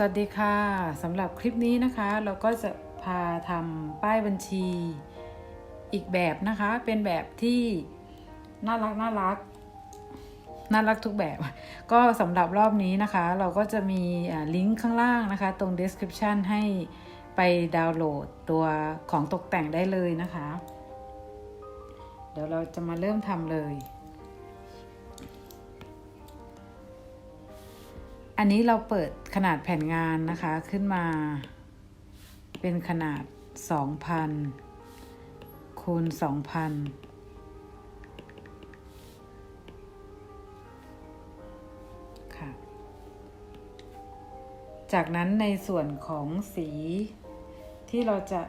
สวัสดีค่ะสำหรับคลิปนี้นะคะ เราก็จะพาทำป้ายบัญชีอีกแบบนะคะ เป็นแบบที่น่ารักน่ารักน่ารักทุกแบบ ก็สำหรับรอบนี้นะคะ เราก็จะมีลิงก์ข้างล่างนะคะ ตรง description ให้ไปดาวน์โหลดตัวของตกแต่งได้เลยนะคะ เดี๋ยวเราจะมาเริ่มทำเลย อันนี้เราเปิดขนาดแผ่นงานนะคะขึ้นมา เป็นขนาด 2,000 คูณ 2,000ค่ะจากนั้นในส่วนของสีที่เราจะ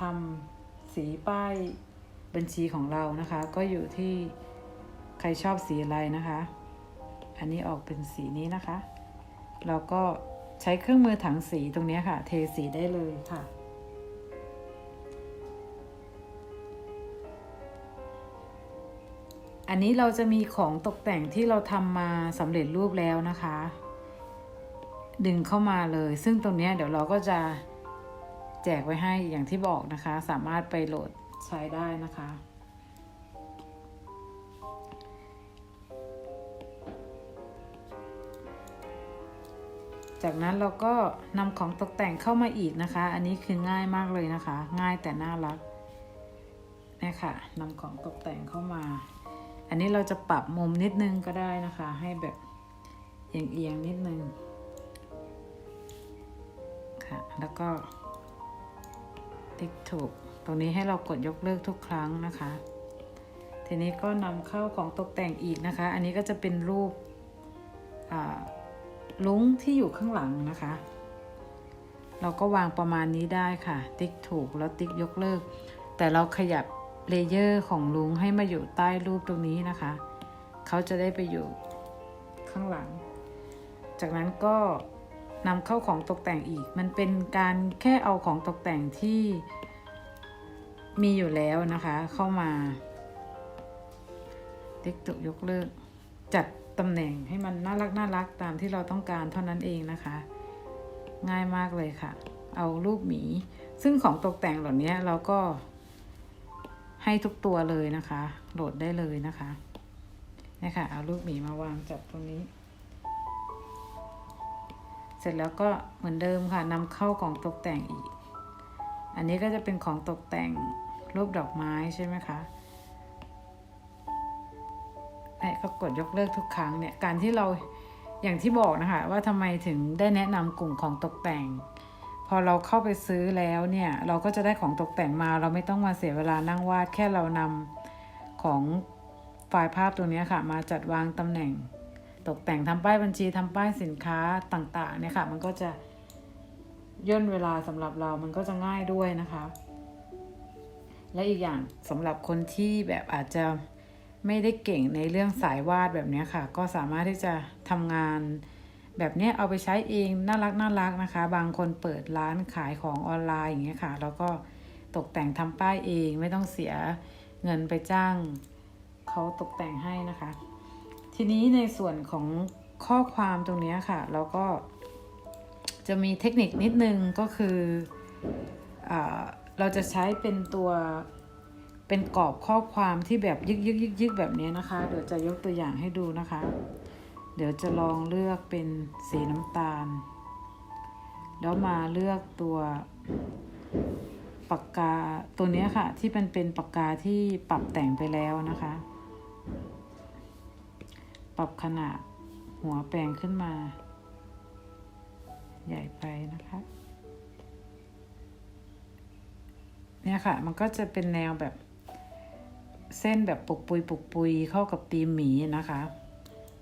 ทำสีป้ายบัญชีของเรานะคะ ก็อยู่ที่ใครชอบสีอะไรนะคะ อันนี้ออกเป็นสีนี้นะคะ เราก็ใช้เครื่องมือถังสีตรงนี้ค่ะ เทสีได้เลยค่ะ อันนี้เราจะมีของตกแต่งที่เราทำมาสำเร็จรูปแล้วนะคะ ดึงเข้ามาเลย ซึ่งตรงนี้เดี๋ยวเราก็จะแจกไว้ให้อย่างที่บอกนะคะ สามารถไปโหลดใช้ได้นะคะ จากนั้นเราก็นำของตกแต่งเข้ามาอีกนะคะ อันนี้คือง่ายมากเลยนะคะ ง่ายแต่น่ารักนี่ค่ะนำของตกแต่งเข้ามา อันนี้เราจะปรับมุมนิดนึงก็ได้นะคะ ให้แบบเอียงๆนิดนึงค่ะ แล้วก็ติ๊กถูก ตรงนี้ให้เรากดยกเลิกทุกครั้งนะคะ ทีนี้ก็นำเข้าของตกแต่งอีกนะคะ อันนี้ก็จะเป็นรูปอ่า ลุงที่อยู่ข้างหลังนะคะ เราก็วางประมาณนี้ได้ค่ะ ติ๊กถูกแล้วติ๊กยกเลิก แต่เราขยับเลเยอร์ของลุงให้มาอยู่ใต้รูปตรงนี้นะคะ เขาจะได้ไปอยู่ข้างหลัง จากนั้นก็นำเข้าของตกแต่งอีก มันเป็นการแค่เอาของตกแต่งที่มีอยู่แล้วนะคะ เข้ามา ติ๊กถูกยกเลิก จัด ตำแหน่งให้มันน่ารักน่ารักตามที่เราต้องการเท่านั้นเองนะคะ ง่ายมากเลยค่ะ เอารูปหมี ซึ่งของตกแต่งเหล่านี้เราก็ให้ทุกตัวเลยนะคะ โหลดได้เลยนะคะนี่ค่ะ เอารูปหมีมาวางจับตรงนี้ เสร็จแล้วก็เหมือนเดิมค่ะนำเข้าของตกแต่งอีก อันนี้ก็จะเป็นของตกแต่งรูปดอกไม้ใช่ไหมคะ เนี่ยก็กดยกเลิกทุกครั้งเนี่ยการที่เราอย่างที่บอกนะคะว่าทำไมถึงได้แนะนำกลุ่มของตกแต่ง พอเราเข้าไปซื้อแล้วเนี่ยเราก็จะได้ของตกแต่งมา เราไม่ต้องมาเสียเวลานั่งวาดแค่เรานำของไฟล์ภาพตัวนี้ค่ะ มาจัดวางตำแหน่ง ตกแต่งทำป้ายบัญชีทำป้ายสินค้าต่างๆเนี่ยค่ะ มันก็จะย่นเวลาสำหรับเรามันก็จะง่ายด้วยนะคะ และอีกอย่างสำหรับคนที่แบบอาจจะ ไม่ได้เก่งในเรื่องสายวาดแบบนี้ค่ะ ก็สามารถที่จะทำงานแบบนี้เอาไปใช้เองน่ารักน่ารักนะคะ บางคนเปิดร้านขายของออนไลน์อย่างเงี้ยค่ะ แล้วก็ตกแต่งทำป้ายเองไม่ต้องเสียเงินไปจ้างเขาตกแต่งให้นะคะ ทีนี้ในส่วนของข้อความตรงนี้ค่ะ เราก็จะมีเทคนิคนิดนึงก็คืออเราจะใช้เป็นตัว เป็นกรอบข้อความที่แบบยึกยึกยึกยึกแบบนี้นะคะ เดี๋ยวจะยกตัวอย่างให้ดูนะคะ เดี๋ยวจะลองเลือกเป็นสีน้ำตาล แล้วมาเลือกตัวปากกาตัวนี้ค่ะ ที่เป็นเป็นปากกาที่ปรับแต่งไปแล้วนะคะ ปรับขนาดหัวแปลงขึ้นมา ใหญ่ไปนะคะเนี่ยค่ะ มันก็จะเป็นแนวแบบ เส้นแบบปุกปุยปุกปุยเข้ากับตีมหมีนะคะ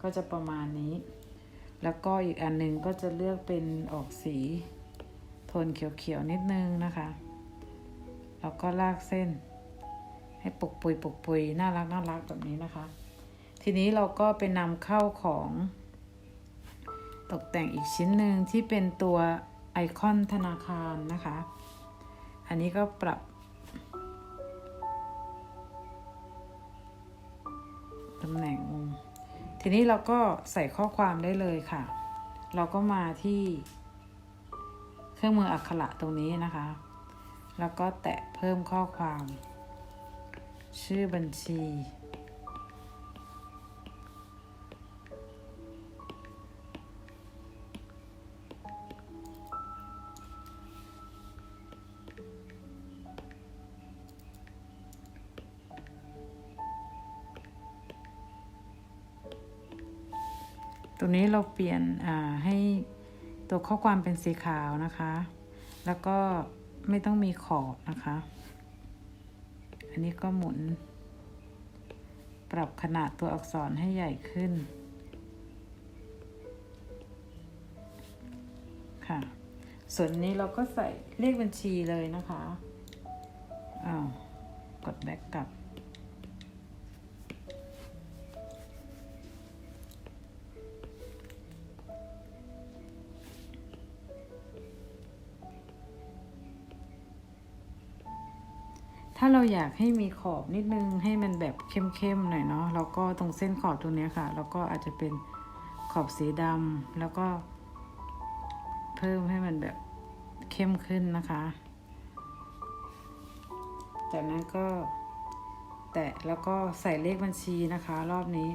ก็จะประมาณนี้ แล้วก็อีกอันหนึงก็จะเลือกเป็นออกสีโทนเขียวๆนิดนึงนะคะ แล้วก็ลากเส้น ให้ปุกปุยปุกปุยน่ารักน่ารักแบบนี้นะคะ ทีนี้เราก็ไปนำเข้าของตกแต่งอีกชิ้นหนึ่งที่เป็นตัวไอคอนธนาคารนะคะ อันนี้ก็ปรับ ทีนี้เราก็ใส่ข้อความได้เลยค่ะ เราก็มาที่เครื่องมืออักขระตรงนี้นะคะ แล้วก็แตะเพิ่มข้อความ ชื่อบัญชี ตรงนี้เราเปลี่ยนให้ตัวข้อความเป็นสีขาวนะคะ แล้วก็ไม่ต้องมีขอบนะคะ อันนี้ก็หมุน ปรับขนาดตัวอักษรให้ใหญ่ขึ้น ค่ะ ส่วนนี้เราก็ใส่เลขบัญชีเลยนะคะ อ้าว กดแบ็กกลับ อยากให้มีขอบนิดนึงให้มันแบบเข้มๆหน่อยเนาะแล้วก็ตรงเส้นขอบตรงนี้ค่ะ แล้วก็อาจจะเป็นขอบสีดำแล้วก็ เพิ่มให้มันแบบเข้มขึ้นนะคะ จากนั้นก็แตะแล้วก็ใส่เลขบัญชีนะคะ รอบนี้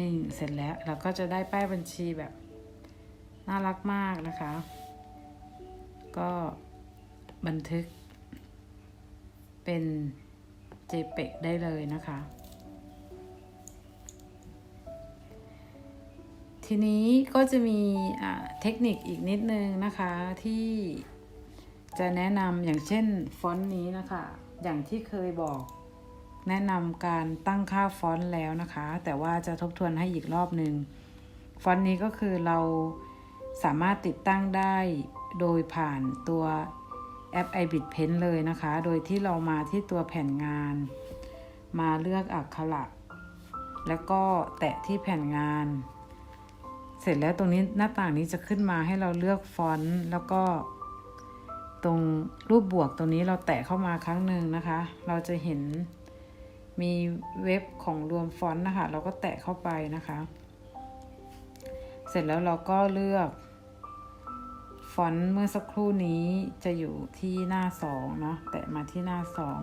นี่เสร็จแล้วเราก็จะได้ป้ายบัญชีแบบน่ารักมากนะคะ ก็บันทึก เป็น JPEG ได้เลยนะคะ ทีนี้ก็จะมีอ่าเทคนิคอีกนิดนึงนะคะที่จะแนะนำอย่างเช่นฟอนต์นี้นะคะ อย่างที่เคยบอก แนะนำการตั้งค่าฟอนต์แล้วนะคะ แต่ว่าจะทบทวนให้อีกรอบหนึ่งฟอนต์นี้ก็คือเราสามารถติดตั้งได้โดยผ่านตัวแอป iBit Pen เลยนะคะ โดยที่เรามาที่ตัวแผ่นงาน มาเลือกอักขระแล้วก็แตะที่แผ่นงาน เสร็จแล้วตรงนี้หน้าต่างนี้จะขึ้นมาให้เราเลือกฟอนต์แล้วก็ ตรงรูปบวกตรงนี้เราแตะเข้ามาครั้งหนึ่งนะคะ เราจะเห็น มีเว็บของรวมฟอนต์นะคะ เราก็แตะเข้าไปนะคะ เสร็จแล้วเราก็เลือก ฟอนต์เมื่อสักครู่นี้จะอยู่ที่หน้าสองเนาะ แตะมาที่หน้าสอง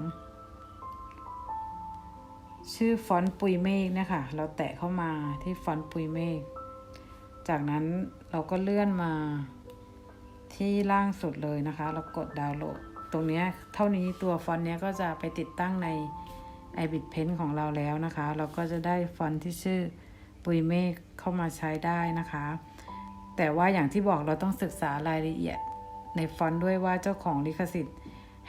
ชื่อฟอนต์ปุยเมฆนะคะ เราแตะเข้ามาที่ฟอนต์ปุยเมฆ จากนั้นเราก็เลื่อนมาที่ล่างสุดเลยนะคะ เรากดดาวน์โหลด ตรงนี้เท่านี้ตัวฟอนต์เนี้ยก็จะไปติดตั้งใน iBit Pen ของเราแล้วนะคะ เราก็จะได้ฟอนต์ที่ชื่อปุยเมฆเข้ามาใช้ได้นะคะ แต่ว่าอย่างที่บอกเราต้องศึกษารายละเอียดในฟอนต์ด้วยว่าเจ้าของลิขสิทธิ์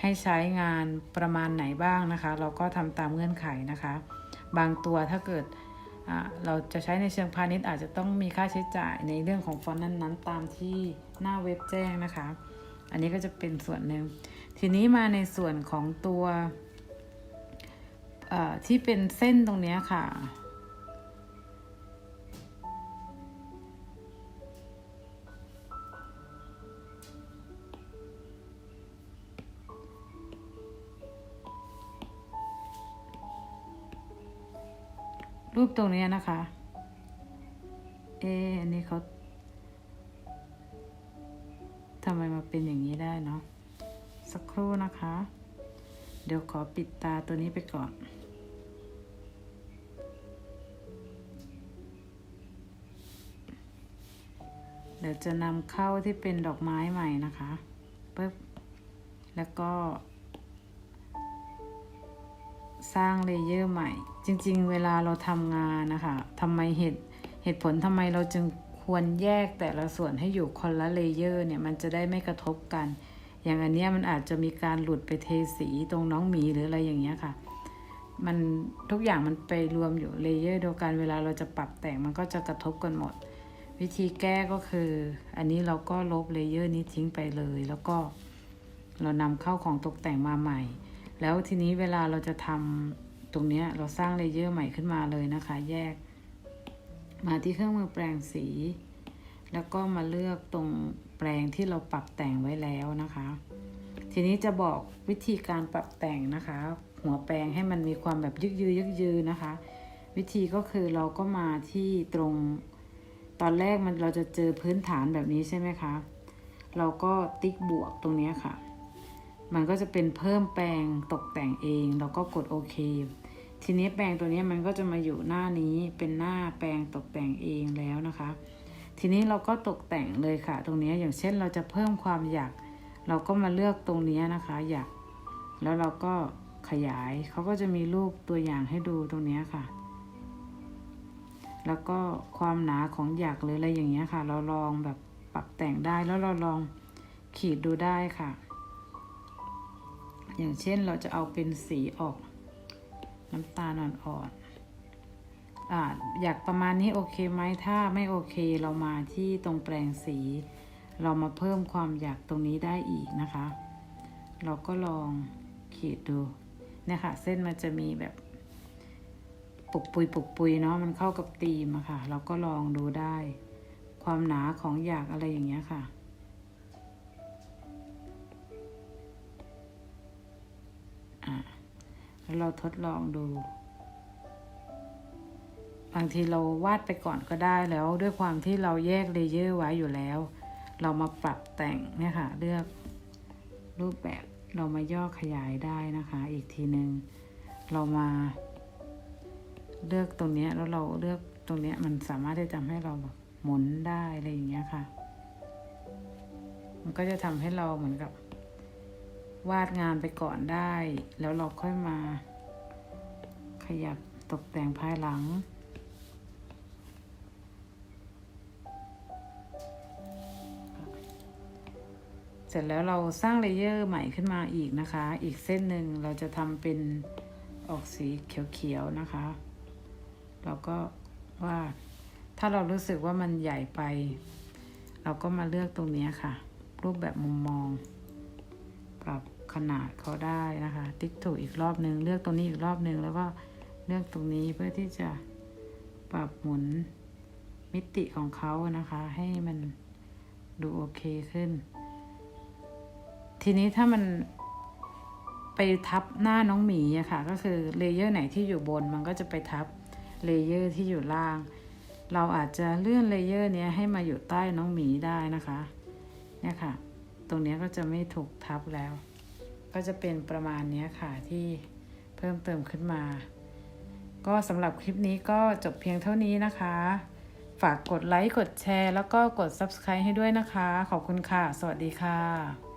ให้ใช้งานประมาณไหนบ้างนะคะ เราก็ทำตามเงื่อนไขนะคะ บางตัวถ้าเกิดเราจะใช้ในเชิงพาณิชย์อาจจะต้องมีค่าใช้จ่ายในเรื่องของฟอนต์นั้นๆ ตามที่หน้าเว็บแจ้งนะคะ อันนี้ก็จะเป็นส่วนหนึ่ง ทีนี้มาในส่วนของตัว ที่เป็นเส้นตรงนี้ค่ะ รูปตรงนี้นะคะ เอะอันนี้เขาทำไมมาเป็นอย่างนี้ได้เนาะสักครู่นะคะ เดี๋ยวขอปิดตาตัวนี้ไปก่อน เดี๋ยวจะนำเข้าที่เป็นดอกไม้ใหม่นะคะปึ๊บแล้วก็ สร้างเลเยอร์ใหม่ จริง ๆ เวลาเราทำงานนะคะทำไมเหตุเหตุผลทำไมเราจึงควรแยกแต่ละส่วนให้อยู่คนละเลเยอร์เนี่ยมันจะได้ไม่กระทบกัน อย่างอันเนี้ยมันอาจจะมีการหลุดไปเทสีตรงน้องหมีหรืออะไรอย่างเงี้ยค่ะ มันทุกอย่างมันไปรวมอยู่เลเยอร์เดียวกันเวลาเราจะปรับแต่งมันก็จะกระทบกันหมด วิธีแก้ก็คือ อันนี้เราก็ลบเลเยอร์นี้ทิ้งไปเลย แล้วก็เรานำเข้าของตกแต่งมาใหม่ แล้วทีนี้เวลาเราจะทำตรงนี้เราสร้างเลเยอร์ใหม่ขึ้นมาเลยนะคะ แยก มาที่เครื่องมือแปลงสี แล้วก็มาเลือกตรงแปลงที่เราปรับแต่งไว้แล้วนะคะ ทีนี้จะบอกวิธีการปรับแต่งนะคะ หัวแปลงให้มันมีความแบบยึกยือยึกยือนะคะ วิธีก็คือเราก็มาที่ตรง ตอนแรกมันเราจะเจอพื้นฐานแบบนี้ใช่ไหมคะ เราก็ติ๊กบวกตรงนี้ค่ะ มันก็จะเป็นเพิ่มแปลงตกแต่งเอง เราก็กดโอเค ทีนี้แปลงตัวนี้มันก็จะมาอยู่หน้านี้เป็นหน้าแปลงตกแต่งเองแล้วนะคะ ทีนี้เราก็ตกแต่งเลยค่ะ ตรงนี้อย่างเช่นเราจะเพิ่มความอยาก เราก็มาเลือกตรงนี้นะคะ อยาก แล้วเราก็ขยายเขาก็จะมีรูปตัวอย่างให้ดูตรงนี้ค่ะ แล้วก็ความหนาของหยักหรืออะไรอย่างเงี้ยค่ะ เราลองแบบปรับแต่งได้แล้วเราลองขีดดูได้ค่ะ อย่างเช่นเราจะเอาเป็นสีออก น้ำตาลอ่อนๆออยากประมาณนี้โอเคไหมถ้าไม่โอเคเรามาที่ตรงแปลงสี เรามาเพิ่มความอยากตรงนี้ได้อีกนะคะ เราก็ลองขีดดูเนี่ยค่ะ เส้นมันจะมีแบบ ปุกปุยปุกปุยเนาะมันเข้ากับตีมอะค่ะ เราก็ลองดูได้ ความหนาของอยากอะไรอย่างเงี้ยค่ะอะ แล้วเราทดลองดู บางทีเราวาดไปก่อนก็ได้แล้วด้วยความที่เราแยกเลเยอร์ไว้อยู่แล้ว เรามาปรับแต่งเนี่ยค่ะ เลือกรูปแบบเรามาย่อขยายได้นะคะ อีกทีหนึ่งเรามา เลือกตรงนี้แล้วเราเลือกตรงนี้มันสามารถที่จะทำให้เราแบบหมุนได้อะไรอย่างเงี้ยค่ะ มันก็จะทำให้เราเหมือนกับ วาดงานไปก่อนได้ แล้วเราค่อยมา ขยับตกแต่งภายหลังเสร็จแล้วเราสร้างเลเยอร์ใหม่ขึ้นมาอีกนะคะ อีกเส้นหนึ่งเราจะทำเป็นออกสีเขียวๆนะคะ เราก็วาด ถ้าเรารู้สึกว่ามันใหญ่ไป เราก็มาเลือกตรงนี้ค่ะ รูปแบบมุมมอง ปรับขนาดเขาได้นะคะ ติ๊กถูกอีกรอบหนึ่งเลือกตรงนี้อีกรอบหนึ่งแล้วก็เลือกตรงนี้เพื่อที่จะปรับหมุนมิติของเขานะคะ ให้มันดูโอเคขึ้น ทีนี้ถ้ามันไปทับหน้าน้องหมีอะค่ะ ก็คือเลเยอร์ไหนที่อยู่บนมันก็จะไปทับ เลเยอร์ที่อยู่ล่าง เราอาจจะเลื่อนเลเยอร์เนี้ยให้มาอยู่ใต้น้องหมีได้นะคะ เนี่ยค่ะ ตรงนี้ก็จะไม่ถูกทับแล้ว ก็จะเป็นประมาณนี้ค่ะที่เพิ่มเติมขึ้นมา ก็สำหรับคลิปนี้ก็จบเพียงเท่านี้นะคะ ฝากกดไลค์ กดแชร์ แล้วก็กด Subscribe ให้ด้วยนะคะ ขอบคุณค่ะ สวัสดีค่ะ